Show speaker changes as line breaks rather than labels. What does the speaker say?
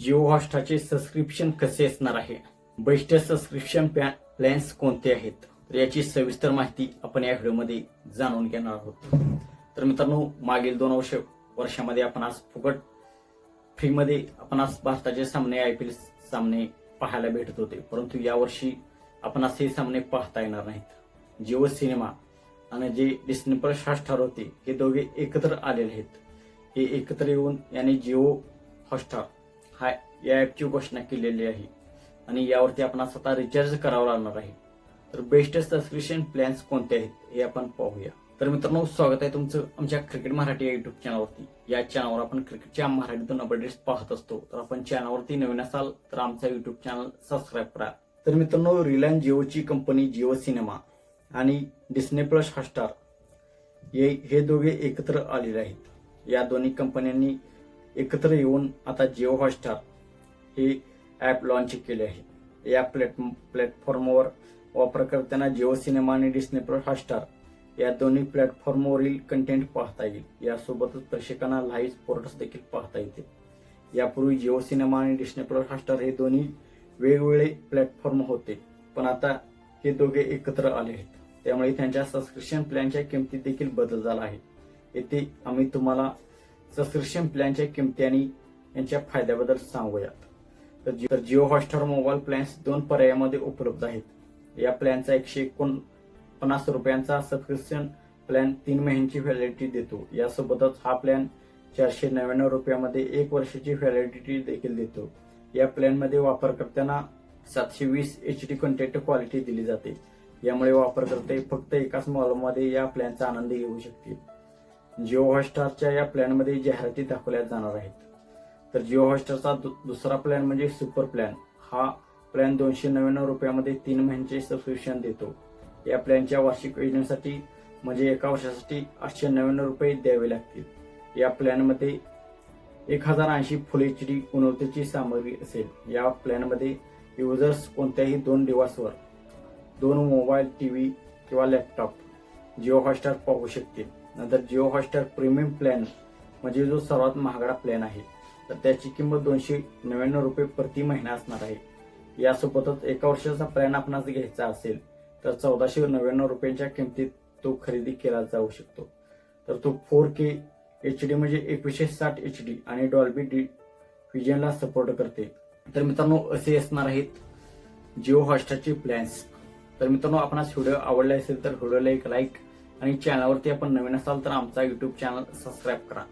Jio हॉस्टाचे subscription कसे असणार आहे? बेस्ट सबस्क्रिप्शन प्लॅन्स कोणते आहेत? तर याची सविस्तर माहिती आपण या व्हिडिओमध्ये जाणून घेणार आहोत. तर मित्रांनो मागील दोन वर्ष वर्षामध्ये आपण आज फुकट फ्रीमध्ये आपण आज भारताचे सामने आय पी एल सामने पाहायला भेटत होते. परंतु यावर्षी आपण असे सामने पाहता येणार नाहीत. जिओ सिनेमा आणि जे डिस्नी प्लस हॉटस्टार होते हे दोघे एकत्र आलेले आहेत. हे एकत्र येऊन याने जिओ हॉटस्टार हा या ॲपची घोषणा केलेली आहे. आणि यावरती आपण स्वतः रिचार्ज करावं लागणार आहे. तर बेस्ट सबस्क्रिप्शन प्लॅन्स कोणते आहेत हे आपण पाहूया. तर मित्रांनो स्वागत आहे तुमचं आमच्या क्रिकेट मराठी या युट्यूब चॅनलवरती या चॅनलवर आपण क्रिकेटच्या मराठीतून अपडेट्स पाहत असतो. तर आपण चॅनलवरती नवीन असाल तर आमचा युट्यूब चॅनल सबस्क्राईब करा. तर मित्रांनो रिलायन्स जिओची कंपनी जिओ सिनेमा आणि डिस्ने प्लस हॉटस्टार हे हे दोघे एकत्र आलेले आहेत. या दोन्ही कंपन्यांनी एकत्र येऊन आता जिओ हॉटस्टार हे ॲप लॉन्च केले आहे. या प्लॅट प्लॅटफॉर्मवर वापरकर्त्यांना जिओ सिनेमा आणि डिस्ने प्लस हॉटस्टार या दोन्ही प्लॅटफॉर्मवरील कंटेंट पाहता येईल. यासोबतच प्रेक्षकांना लाईव्ह स्पोर्ट्स देखील पाहता येतील. यापूर्वी जिओ सिनेमा आणि डिस्ने प्लस हॉटस्टार हे दोन्ही वेगवेगळे प्लॅटफॉर्म होते. पण आता हे दोघे एकत्र आले आहेत. त्यामुळे त्यांच्या सबस्क्रिप्शन प्लॅनच्या किमतीत देखील बदल झाला आहे. येथे आम्ही तुम्हाला सबस्क्रिप्शन प्लॅनच्या किमती आणि यांच्या फायद्याबद्दल सांगूयात. तर तर जिओ हॉटस्टार मोबाईल प्लॅन्स दोन पर्यायामध्ये उपलब्ध आहेत. या प्लॅनचा एकशे एकोणपन्नास रुपयांचा सबस्क्रिप्शन प्लॅन तीन महिन्यांची व्हॅलिडिटी देतो. यासोबतच हा प्लॅन चारशे नव्याण्णव रुपयामध्ये एक वर्षाची व्हॅलिडिटी देखील देतो. या प्लॅनमध्ये वापरकर्त्यांना सातशे वीस एच डी कंटेंट क्वालिटी दिली जाते. यामुळे वापरकर्ते फक्त एकाच मॉलमध्ये या प्लॅनचा आनंद घेऊ शकतील. जिओ हॉटस्टारच्या या प्लॅनमध्ये जाहिराती दाखवल्या जाणार आहेत. तर जिओ हॉटस्टारचा दु- दुसरा प्लॅन म्हणजे सुपर प्लॅन. हा प्लॅन दोनशे नव्याण्णव रुपयामध्ये तीन महिन्याचे सबस्क्रिप्शन देतो. या प्लॅनच्या वार्षिक योजनेसाठी म्हणजे एका वर्षासाठी आठशे नव्याण्णव रुपये द्यावे लागतील. या प्लॅनमध्ये एक हजार ऐंशी फुल एच डी गुणवत्तेची सामग्री असेल. या प्लॅनमध्ये युजर्स कोणत्याही दोन डिव्हाइसवर दोन मोबाईल टी व्ही किंवा लॅपटॉप जिओ हॉटस्टार पाहू शकतील. नंतर जिओ हॉटस्टार प्रीमियम प्लॅन म्हणजे जो सर्वात महागडा प्लॅन आहे तर त्याची किंमत दोनशे नव्याण्णव रुपये प्रति महिना असणार आहे. यासोबतच एका वर्षाचा प्लॅन आपणास घ्यायचा असेल तर चौदाशे नव्याण्णव रुपयांच्या किमतीत तो खरेदी केला जाऊ शकतो. तर तो फोर के एच डी म्हणजे एकवीसशे साठ एच डी आणि डॉल्बी डी व्हिजनला सपोर्ट करते. तर मित्रांनो असे असणार आहेत जिओ हॉटस्टारचे प्लॅन्स. तर मित्रांनो आपणास व्हिडिओ आवडला असेल तर व्हिडिओला एक लाईक आणि चॅनलवरती आपण नवीन असाल तर आमचा युट्यूब चॅनल सबस्क्राईब करा.